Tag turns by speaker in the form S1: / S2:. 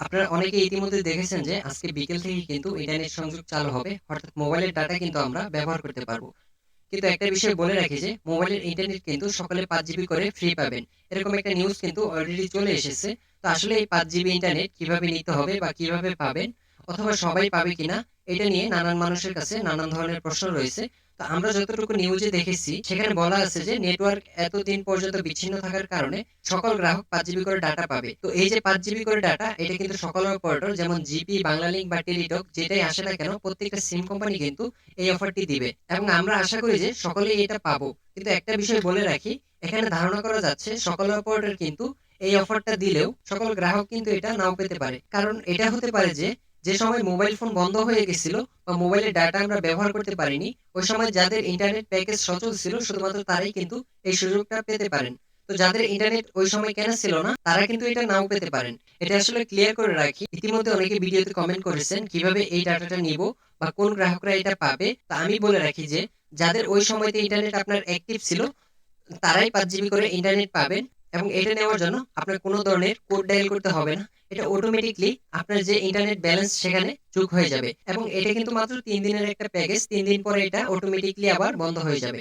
S1: আপনারা অনেকে ইতিমধ্যে দেখেছেন যে আজকে বিকেল থেকে কিন্তু ইন্টারনেট সংযোগ চালু হবে। অর্থাৎ মোবাইলের ডাটা কিন্তু আমরা ব্যবহার করতে পারব। কিন্তু একটা বিষয় বলে রাখি যে, মোবাইলের ইন্টারনেট কিন্তু সকালে পাঁচ জিবি করে ফ্রি পাবেন। এরকম একটা নিউজ কিন্তু অলরেডি চলে এসেছে। তো আসলে এই পাঁচ জিবি ইন্টারনেট কীভাবে নিতে হবে বা কীভাবে পাবেন? অথবা সবাই পাবে কিনা? এটা নিয়ে নানান মানুষের কাছে নানান ধরনের প্রশ্ন রয়েছে। আমরা যতটুকু নিউজে দেখেছি, সেখানে বলা আছে যে নেটওয়ার্ক এতদিন পর্যন্ত বিচ্ছিন্ন থাকার কারণে সকল গ্রাহক পাঁচ জিবি করে ডাটা পাবে। তো এই যে পাঁচ জিবি করে ডাটা এটা কিন্তু সকল অপারেটর যেমন জিপি বাংলালিংক বা টেলিটক যেটাই আসে না কেন, প্রত্যেকটা সিম কোম্পানি কিন্তু এই অফারটি দিবে। এবং আমরা আশা করি যে সকলেই এটা পাবো। কিন্তু একটা বিষয় বলে রাখি, এখানে ধারণা করা যাচ্ছে, সকল অপারেটর কিন্তু এই অফারটা দিলেও সকল গ্রাহক কিন্তু এটা নাও পেতে পারে। কারণ এটা হতে পারে যে যে সময় মোবাইল ফোন বন্ধ হয়ে গেছিল বা মোবাইলের ডাটা আমরা ব্যবহার করতে পারিনি, ওই সময় যাদের ইন্টারনেট প্যাকেজ সচল ছিল, শুধুমাত্র তারাই কিন্তু এই সুযোগটা পেতে পারেন। তো যাদের ইন্টারনেট ওই সময় কেনা ছিল না, তারা কিন্তু এটা নাও পেতে পারেন। এটা আসলে ক্লিয়ার করে রাখি। ইতিমধ্যে অনেকে ভিডিওতে কমেন্ট করেছেন, কীভাবে এই ডাটাটা নিব বা কোন গ্রাহকরা এটা পাবে? তা আমি বলে রাখি যে, যাদের ওই সময়তে ইন্টারনেট আপনার অ্যাক্টিভ ছিল, তারাই পাঁচ জিবি করে ইন্টারনেট পাবেন এবং এটা নেওয়ার জন্য আপনার কোনো ধরনের কোড ডায়াল করতে হবে না। এটা অটোমেটিকলি আপনার যে ইন্টারনেট ব্যালেন্স সেখানে যোগ হয়ে যাবে। এবং এটা কিন্তু মাত্র তিন দিনের একটা প্যাকেজ তিন দিন পরে এটা অটোমেটিকলি আবার বন্ধ হয়ে যাবে।